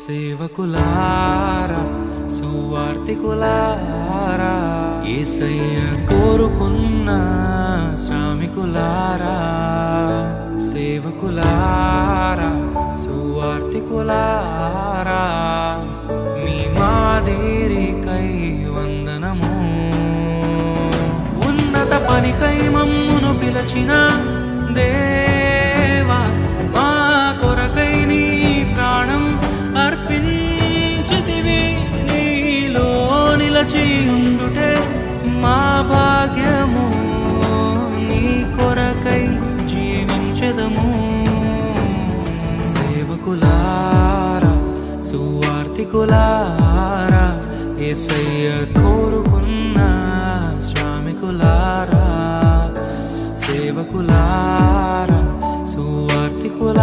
సేవకులారా సువార్తికులారా ఏసయ్య కోరుకున్న శ్రామికులారా సేవకులారా సువార్తికులారా మీ మాదేరికై వందనము. ఉన్నత పనికై మమ్మును పిలచిన దేవా మా కొరకై నీ ప్రాణం అర్పించితివి. నీలో నిలచి ఉండుటే మా భాగ్యము నీ కొరకై జీవించదము. సేవకులారా సువార్తికులారా ఏసయ్య కోరుకున్న స్వామికులారా. సేవకులారా సువార్తికులారా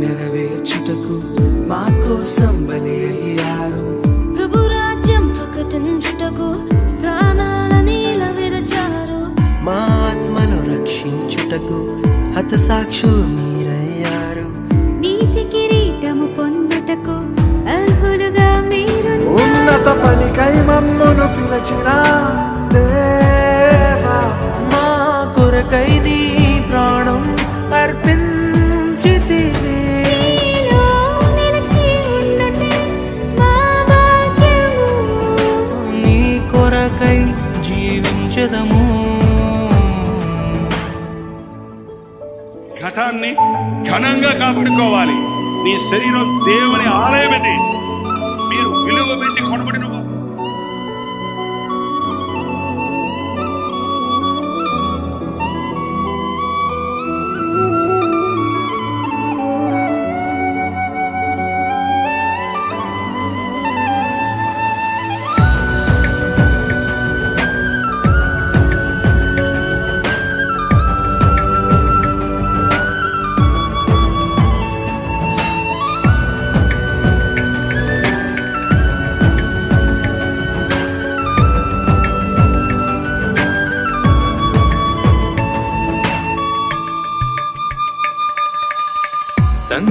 నెరవేర్చుటకు మా కోసం బలి అయ్యారు. ప్రభు రాజ్యం ప్రకటించుటకు ప్రాణాలని విరచారు మా ఆత్మను రక్షించుటకు హతసాక్షులు మీరయ్యారు. నీతి కిరీటము పొందుటకు అర్హులుగా మీరు ఉన్నత పనికై మమ్మను పిలచిన దేవా మా కొరకై నీ ప్రాణం అర్పించితివి ఘనంగా కాపాడుకోవాలి. నీ శరీరం దేవుని ఆలయం ఇది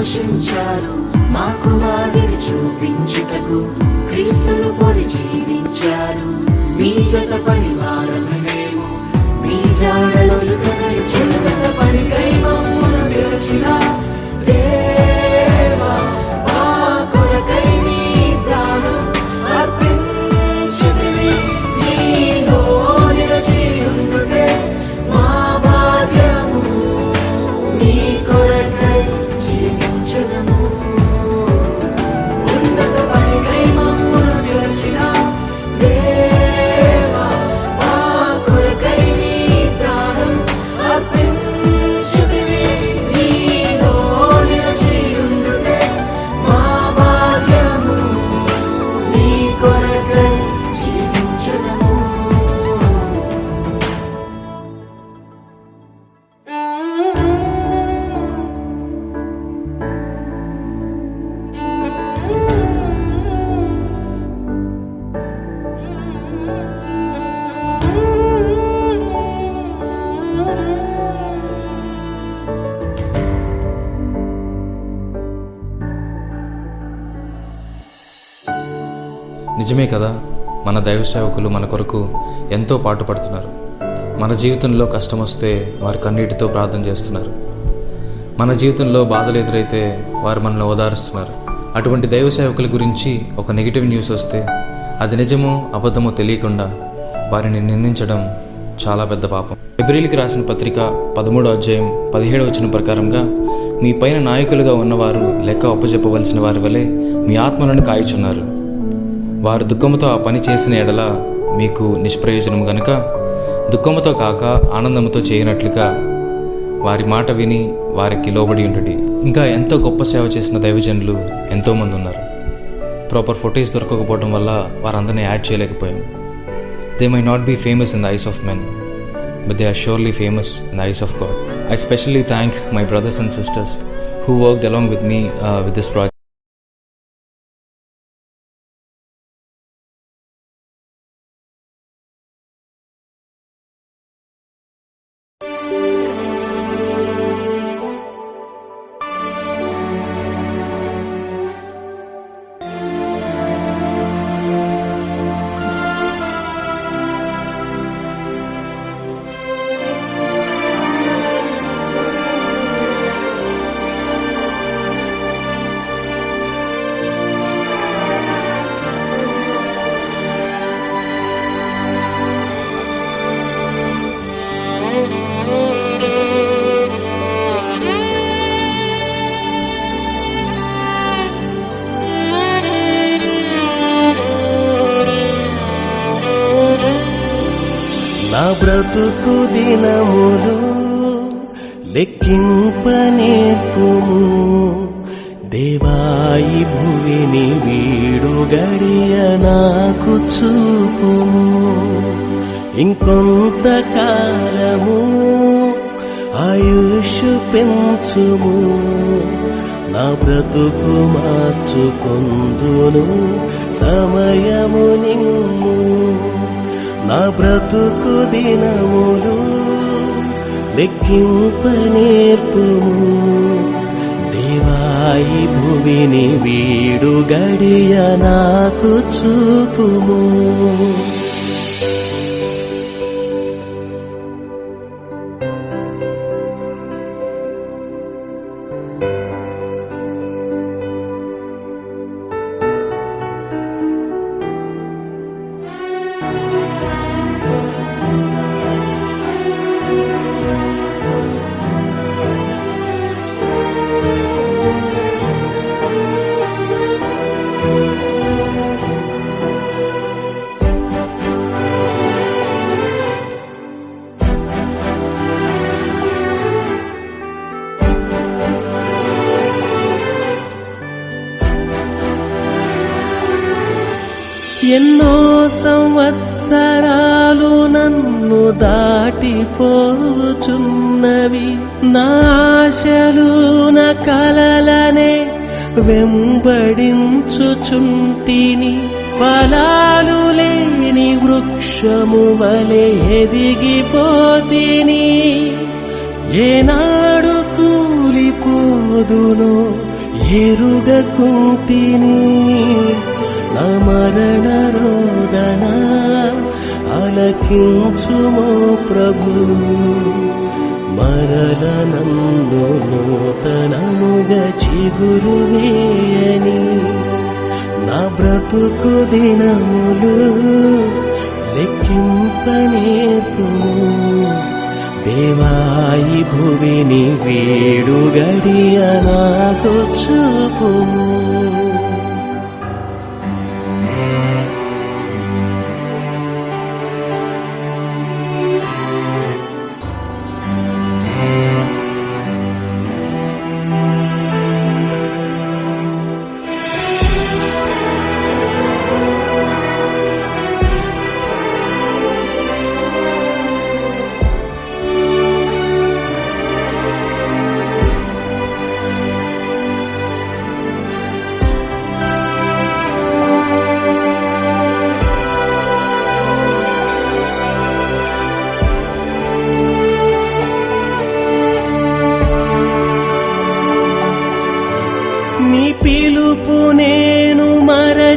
పోషించారు మాకు మాదిరి చూపించుటకు క్రీస్తును పొడి జీవించారు. మీ జత పని నిజమే కదా మన దైవ సేవకులు మన కొరకు ఎంతో పాటుపడుతున్నారు. మన జీవితంలో కష్టం వస్తే వారు కన్నీటితో ప్రార్థన చేస్తున్నారు. మన జీవితంలో బాధలు ఎదురైతే వారు మనల్ని ఓదారుస్తున్నారు. అటువంటి దైవ సేవకుల గురించి ఒక నెగిటివ్ న్యూస్ వస్తే అది నిజమో అబద్ధమో తెలియకుండా వారిని నిందించడం చాలా పెద్ద పాపం. ఫిబ్రిల్కి రాసిన పత్రిక పదమూడో అధ్యాయం పదిహేడు వచ్చిన ప్రకారంగా మీ పైన నాయకులుగా ఉన్నవారు లెక్క అప్పచెప్పవలసిన వారి వలె మీ ఆత్మలను కాయచున్నారు. వారు దుఃఖముతో ఆ పని చేసిన ఎడల మీకు నిష్ప్రయోజనము గనుక దుఃఖముతో కాక ఆనందముతో చేయనట్లుగా వారి మాట విని వారికి లోబడి ఉండటి ఇంకా ఎంతో గొప్ప సేవ చేసిన దైవజనులు ఎంతోమంది ఉన్నారు. ప్రాపర్ ఫొటేజ్ దొరకకపోవడం వల్ల వారందరినీ యాడ్ చేయలేకపోయాం. They may not be famous in the eyes of men but they are surely famous in the eyes of God I especially thank my brothers and sisters who worked along with me with this project బ్రతుకు దినములు లెక్కింపనేర్పుము దేవాయి భువిని వీడు గడియ నాకు చూపుము. ఇంకొంత కాలము ఆయుష్ పెంచుము. నా బ్రతుకు మార్చుకొందును సమయము నిమ్ము. నా బ్రతుకు దినములు లెక్కింప నేర్పుము. దేవాయి భూమిని వీడు గడియ నాకు చూపుము. ఎన్నో సంవత్సరాలు నన్ను దాటిపోచున్నవి. నాశలు నా కలలనే వెంబడించుచుంటిని. ఫలాలు లేని వృక్షము వలె ఎదిగిపోతిని. ఏనాడు కూలిపోదును ఎరుగకుంటిని. మరణ రోదన అలకించుమో ప్రభు. మరల నందు నూతనముగా చిగురు వేయని నా బ్రతుకు దినములు లెక్కింపనేర్పుము దేవాయి భువిని వీడు గడియ నాకు చూపుము.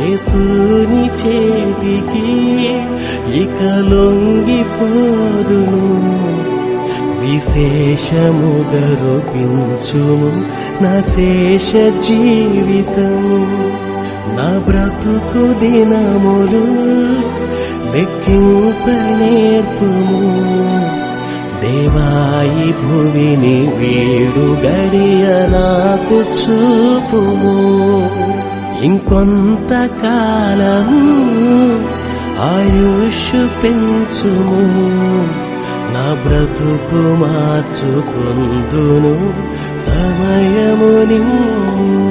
యేసుని చేతికి ఇక లొంగిపోదును. విశేషముగా రూపించుము నా శేష జీవితం. నా బ్రతుకు దినములు లెక్కింప నేర్పుము. దేవాయి భువిని వీడు గడియ నాకు చూపుము. ఇంకొంతకాలము ఆయుష్ పెంచుము నా బ్రతుకు మార్చుకుందును సమయము నిమ్ము